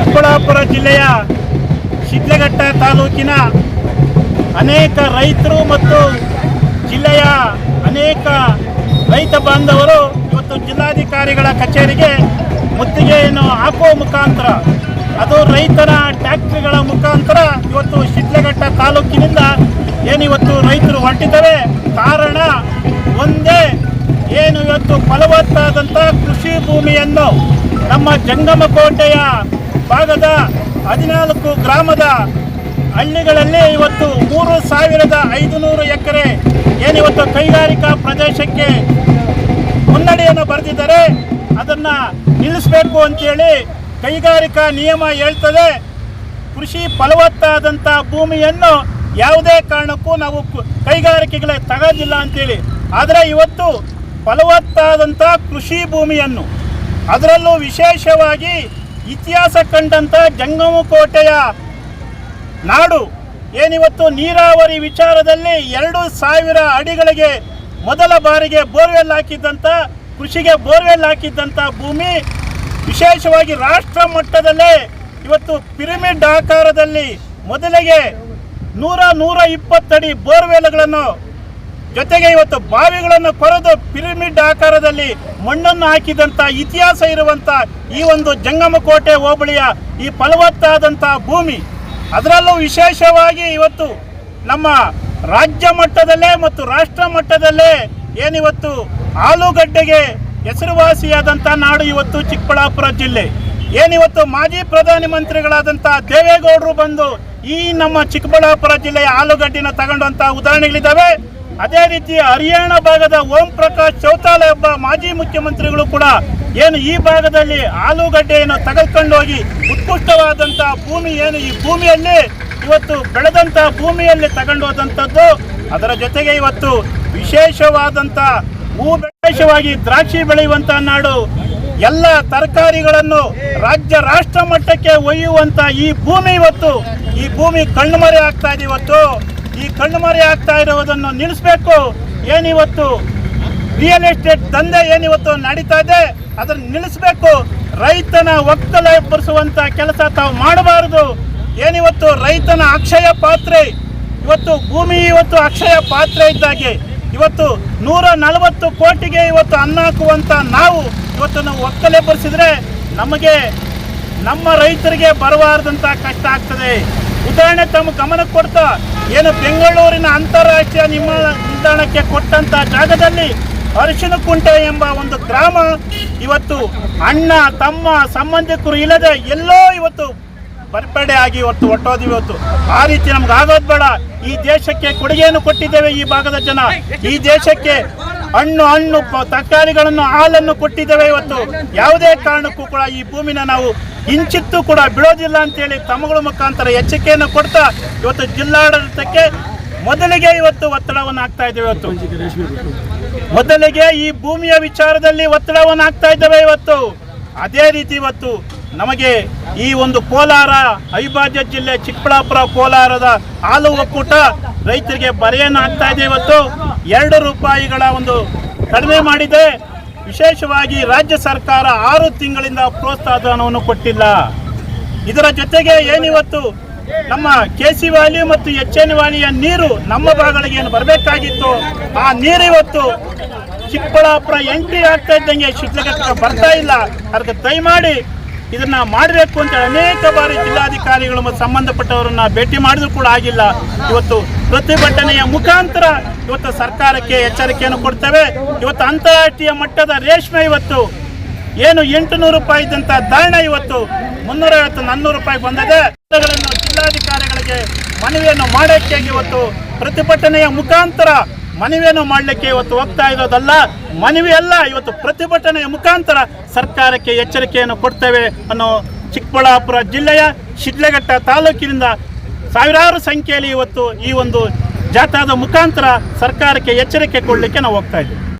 ಚಿಕ್ಕಬಳ್ಳಾಪುರ ಜಿಲ್ಲೆಯ ಶಿಡ್ಲಘಟ್ಟ ತಾಲೂಕಿನ ಅನೇಕ ರೈತರು ಮತ್ತು ಜಿಲ್ಲೆಯ ಅನೇಕ ರೈತ ಬಾಂಧವರು ಇವತ್ತು ಜಿಲ್ಲಾಧಿಕಾರಿಗಳ ಕಚೇರಿಗೆ ಮುತ್ತಿಗೆಯನ್ನು ಹಾಕುವ ಮುಖಾಂತರ, ಅದು ರೈತರ ಟ್ಯಾಕ್ಟ್ರಿಗಳ ಮುಖಾಂತರ ಇವತ್ತು ಶಿದ್ಲಘಟ್ಟ ತಾಲೂಕಿನಿಂದ ಏನಿವತ್ತು ರೈತರು ಹೊರಟಿದ್ದಾರೆ ಕಾರಣ ಒಂದೇ, ಏನು ಇವತ್ತು ಫಲವತ್ತಾದಂಥ ಕೃಷಿ ಭೂಮಿಯನ್ನು ನಮ್ಮ ಜಂಗಮಕೋಟೆಯ ಭಾಗದ ಹದಿನಾಲ್ಕು ಗ್ರಾಮದ ಹಳ್ಳಿಗಳಲ್ಲಿ ಇವತ್ತು ಮೂರು ಸಾವಿರದ ಐದು ನೂರು ಎಕರೆ ಏನಿವತ್ತು ಕೈಗಾರಿಕಾ ಪ್ರದೇಶಕ್ಕೆ ಮುನ್ನಡೆಯನ್ನು ಬರೆದಿದ್ದಾರೆ, ಅದನ್ನು ನಿಲ್ಲಿಸಬೇಕು ಅಂತೇಳಿ ಕೈಗಾರಿಕಾ ನಿಯಮ ಹೇಳ್ತದೆ. ಕೃಷಿ ಫಲವತ್ತಾದಂಥ ಭೂಮಿಯನ್ನು ಯಾವುದೇ ಕಾರಣಕ್ಕೂ ನಾವು ಕೈಗಾರಿಕೆಗಳ ತಗೋದಿಲ್ಲ ಅಂತೇಳಿ. ಆದರೆ ಇವತ್ತು ಫಲವತ್ತಾದಂಥ ಕೃಷಿ ಭೂಮಿಯನ್ನು, ಅದರಲ್ಲೂ ವಿಶೇಷವಾಗಿ ಇತಿಹಾಸ ಕಂಡಂಥ ಜಂಗಮಕೋಟೆಯ ನಾಡು. ಏನಿವತ್ತು ನೀರಾವರಿ ವಿಚಾರದಲ್ಲಿ ಎರಡು ಸಾವಿರ ಅಡಿಗಳಿಗೆ ಮೊದಲ ಬಾರಿಗೆ ಬೋರ್ವೆಲ್ ಹಾಕಿದ್ದಂಥ ಕೃಷಿಗೆ ಬೋರ್ವೆಲ್ ಹಾಕಿದ್ದಂಥ ಭೂಮಿ ವಿಶೇಷವಾಗಿ ರಾಷ್ಟ್ರ ಮಟ್ಟದಲ್ಲೇ ಇವತ್ತು ಪಿರಮಿಡ್ ಆಕಾರದಲ್ಲಿ ಮೊದಲಿಗೆ ನೂರ ನೂರ ಇಪ್ಪತ್ತಡಿ ಬೋರ್ವೆಲ್ಗಳನ್ನು ಜೊತೆಗೆ ಇವತ್ತು ಬಾವಿಗಳನ್ನು ಕೊರೆದು ಪಿರಮಿಡ್ ಆಕಾರದಲ್ಲಿ ಮಣ್ಣನ್ನು ಹಾಕಿದಂಥ ಇತಿಹಾಸ ಇರುವಂಥ ಈ ಒಂದು ಜಂಗಮಕೋಟೆ ಹೋಬಳಿಯ ಈ ಫಲವತ್ತಾದಂಥ ಭೂಮಿ. ಅದರಲ್ಲೂ ವಿಶೇಷವಾಗಿ ಇವತ್ತು ನಮ್ಮ ರಾಜ್ಯ ಮಟ್ಟದಲ್ಲೇ ಮತ್ತು ರಾಷ್ಟ್ರ ಮಟ್ಟದಲ್ಲೇ ಏನಿವತ್ತು ಆಲೂಗಡ್ಡೆಗೆ ಹೆಸರುವಾಸಿಯಾದಂಥ ನಾಡು ಇವತ್ತು ಚಿಕ್ಕಬಳ್ಳಾಪುರ ಜಿಲ್ಲೆ. ಏನಿವತ್ತು ಮಾಜಿ ಪ್ರಧಾನಿ ಮಂತ್ರಿಗಳಾದಂಥ ದೇವೇಗೌಡರು ಬಂದು ಈ ನಮ್ಮ ಚಿಕ್ಕಬಳ್ಳಾಪುರ ಜಿಲ್ಲೆಯ ಆಲೂಗಡ್ಡಿನ ತಗೊಂಡಂಥ ಉದಾಹರಣೆಗಳಿದ್ದಾವೆ. ಅದೇ ರೀತಿ ಹರಿಯಾಣ ಭಾಗದ ಓಂ ಪ್ರಕಾಶ್ ಚೌತಾಲ ಎಂಬ ಮಾಜಿ ಮುಖ್ಯಮಂತ್ರಿಗಳು ಕೂಡ ಏನು ಈ ಭಾಗದಲ್ಲಿ ಆಲೂಗಡ್ಡೆಯನ್ನು ತೆಗೆದುಕೊಂಡು ಹೋಗಿ ಉತ್ಕೃಷ್ಟವಾದಂತಹ ಭೂಮಿ ಏನು ಈ ಭೂಮಿಯಲ್ಲಿ ಇವತ್ತು ಬೆಳೆದಂತಹ ಭೂಮಿಯಲ್ಲಿ ತಗೊಂಡು ಹೋದಂಥದ್ದು. ಅದರ ಜೊತೆಗೆ ಇವತ್ತು ವಿಶೇಷವಾದಂಥ ಹೂ ವಿಶೇಷವಾಗಿ ದ್ರಾಕ್ಷಿ ಬೆಳೆಯುವಂಥ ನಾಡು, ಎಲ್ಲ ತರಕಾರಿಗಳನ್ನು ರಾಜ್ಯ ರಾಷ್ಟ್ರ ಮಟ್ಟಕ್ಕೆ ಒಯ್ಯುವಂತ ಈ ಭೂಮಿ ಇವತ್ತು, ಈ ಭೂಮಿ ಕಣ್ಮರೆ ಆಗ್ತಾ ಇದೆ ಇವತ್ತು. ಈ ಕಣ್ಣುಮರೆ ಆಗ್ತಾ ಇರುವುದನ್ನು ನಿಲ್ಲಿಸಬೇಕು. ಏನಿವತ್ತು ರಿಯಲ್ ಎಸ್ಟೇಟ್ ದಂಧೆ ಏನಿವತ್ತು ನಡೀತಾ ಇದೆ, ಅದನ್ನು ನಿಲ್ಲಿಸಬೇಕು. ರೈತನ ಒಕ್ಕಲೆಬ್ಬರಿಸುವಂತ ಕೆಲಸ ತಾವು ಮಾಡಬಾರದು. ಏನಿವತ್ತು ರೈತನ ಅಕ್ಷಯ ಪಾತ್ರೆ, ಇವತ್ತು ಭೂಮಿ ಇವತ್ತು ಅಕ್ಷಯ ಪಾತ್ರೆ ಇದ್ದಾಗೆ. ಇವತ್ತು ನೂರ ನಲವತ್ತು ಕೋಟಿಗೆ ಇವತ್ತು ಅನ್ನ ಹಾಕುವಂತ ನಾವು ಇವತ್ತು ನಾವು ಒಕ್ಕಲೆಬ್ಬರಿಸಿದ್ರೆ ನಮಗೆ ನಮ್ಮ ರೈತರಿಗೆ ಬರಬಾರ್ದಂತ ಕಷ್ಟ ಆಗ್ತದೆ. ಉದಾಹರಣೆ ತಮ್ಮ ಗಮನಕ್ಕೆ ಕೊಡ್ತಾ, ಏನು ಬೆಂಗಳೂರಿನ ಅಂತಾರಾಷ್ಟ್ರೀಯ ನಿಮ್ಮ ನಿಲ್ದಾಣಕ್ಕೆ ಕೊಟ್ಟಂತ ಜಾಗದಲ್ಲಿ ಅರಿಶಿನ ಕುಂಟೆ ಎಂಬ ಒಂದು ಗ್ರಾಮ ಇವತ್ತು ಅಣ್ಣ, ತಮ್ಮ, ಸಂಬಂಧಿಕರು ಇಲ್ಲದೆ ಎಲ್ಲೋ ಇವತ್ತು ಬರ್ಪಡೆ ಆಗಿ ಇವತ್ತು ಹೊಟ್ಟೋದು ಇವತ್ತು. ಆ ರೀತಿ ನಮ್ಗೆ ಆಗೋದು ಬೇಡ. ಈ ದೇಶಕ್ಕೆ ಕೊಡುಗೆಯನ್ನು ಕೊಟ್ಟಿದ್ದೇವೆ ಈ ಭಾಗದ ಜನ. ಈ ದೇಶಕ್ಕೆ ಹಣ್ಣು ಹಣ್ಣು ತರಕಾರಿಗಳನ್ನು, ಹಾಲನ್ನು ಕೊಟ್ಟಿದ್ದೇವೆ ಇವತ್ತು. ಯಾವುದೇ ಕಾರಣಕ್ಕೂ ಕೂಡ ಈ ಭೂಮಿನ ನಾವು ಇಂಚಿತ್ತು ಕೂಡ ಬಿಡೋದಿಲ್ಲ ಅಂತೇಳಿ ತಮ್ಮಗಳ ಮುಖಾಂತರ ಎಚ್ಚರಿಕೆಯನ್ನು ಕೊಡ್ತಾ ಇವತ್ತು ಜಿಲ್ಲಾಡಳಿತಕ್ಕೆ ಮೊದಲಿಗೆ ಇವತ್ತು ಒತ್ತಡವನ್ನು ಹಾಕ್ತಾ ಇದ್ದೇವೆ ಇವತ್ತು. ಮೊದಲಿಗೆ ಈ ಭೂಮಿಯ ವಿಚಾರದಲ್ಲಿ ಒತ್ತಡವನ್ನು ಹಾಕ್ತಾ ಇದ್ದೇವೆ ಇವತ್ತು. ಅದೇ ರೀತಿ ಇವತ್ತು ನಮಗೆ ಈ ಒಂದು ಕೋಲಾರ ಅವಿಭಾಜ್ಯ ಜಿಲ್ಲೆ ಚಿಕ್ಕಬಳ್ಳಾಪುರ ಕೋಲಾರದ ಹಾಲು ಒಕ್ಕೂಟ ರೈತರಿಗೆ ಬರೆಯನ್ನು ಹಾಕ್ತಾ ಇದೆ ಇವತ್ತು. ಎರಡು ರೂಪಾಯಿಗಳ ಒಂದು ಕಡಿಮೆ ಮಾಡಿದೆ. ವಿಶೇಷವಾಗಿ ರಾಜ್ಯ ಸರ್ಕಾರ ಆರು ತಿಂಗಳಿಂದ ಪ್ರೋತ್ಸಾಹನವನ್ನು ಕೊಟ್ಟಿಲ್ಲ. ಇದರ ಜೊತೆಗೆ ಏನಿವತ್ತು? ನಮ್ಮ ಕೆ ಸಿ ವಾಲಿ ಮತ್ತು ಎಚ್ ಎನ್ ವಾಲಿಯ ನೀರು ನಮ್ಮ ಭಾಗಗಳಿಗೆ ಏನು ಬರಬೇಕಾಗಿತ್ತು? ಆ ನೀರು ಇವತ್ತು ಚಿಕ್ಕಬಳ್ಳಾಪುರ ಎಂಟ್ರಿ ಆಗ್ತಾ ಇದ್ದಂಗೆ ಶಿಡ್ಲಘಟ್ಟಕ್ಕೆ ಬರ್ತಾ ಇಲ್ಲ. ಅದಕ್ಕೆ ದಯಮಾಡಿ ಇದನ್ನ ಮಾಡಬೇಕು ಅಂತ ಅನೇಕ ಬಾರಿ ಜಿಲ್ಲಾಧಿಕಾರಿಗಳು ಮತ್ತು ಸಂಬಂಧಪಟ್ಟವರನ್ನ ಭೇಟಿ ಮಾಡಿದ್ರು ಕೂಡ ಆಗಿಲ್ಲ. ಇವತ್ತು ಪ್ರತಿಭಟನೆಯ ಮುಖಾಂತರ ಇವತ್ತು ಸರ್ಕಾರಕ್ಕೆ ಎಚ್ಚರಿಕೆಯನ್ನು ಕೊಡ್ತೇವೆ. ಇವತ್ತು ಅಂತಾರಾಷ್ಟ್ರೀಯ ಮಟ್ಟದ ರೇಷ್ಮೆ ಇವತ್ತು. ಏನು ಎಂಟುನೂರು ರೂಪಾಯಿ ಇದ್ದಂತ ಧಾರಣ ಇವತ್ತು. ಮುನ್ನೂರ ಐವತ್ತು ನಾನ್ನೂರು ರೂಪಾಯಿ ಬಂದಿದೆ. ಜಿಲ್ಲಾಧಿಕಾರಿಗಳಿಗೆ ಮನವಿಯನ್ನು ಮಾಡೋಕ್ಕೆ ಇವತ್ತು ಪ್ರತಿಭಟನೆಯ ಮುಖಾಂತರ ಮನವಿಯನ್ನು ಮಾಡಲಿಕ್ಕೆ ಇವತ್ತು ಹೋಗ್ತಾ ಇರೋದಲ್ಲ ಮನವಿ ಅಲ್ಲ ಇವತ್ತು ಪ್ರತಿಭಟನೆಯ ಮುಖಾಂತರ ಸರ್ಕಾರಕ್ಕೆ ಎಚ್ಚರಿಕೆಯನ್ನು ಕೊಡ್ತೇವೆ ಅನ್ನೋ ಚಿಕ್ಕಬಳ್ಳಾಪುರ ಜಿಲ್ಲೆಯ ಶಿಡ್ಲಘಟ್ಟ ತಾಲೂಕಿನಿಂದ ಸಾವಿರಾರು ಸಂಖ್ಯೆಯಲ್ಲಿ ಇವತ್ತು ಈ ಒಂದು ಜಾಥಾದ ಮುಖಾಂತರ ಸರ್ಕಾರಕ್ಕೆ ಎಚ್ಚರಿಕೆ ಕೊಡಲಿಕ್ಕೆ ನಾವು ಹೋಗ್ತಾ ಇದ್ದೀವಿ.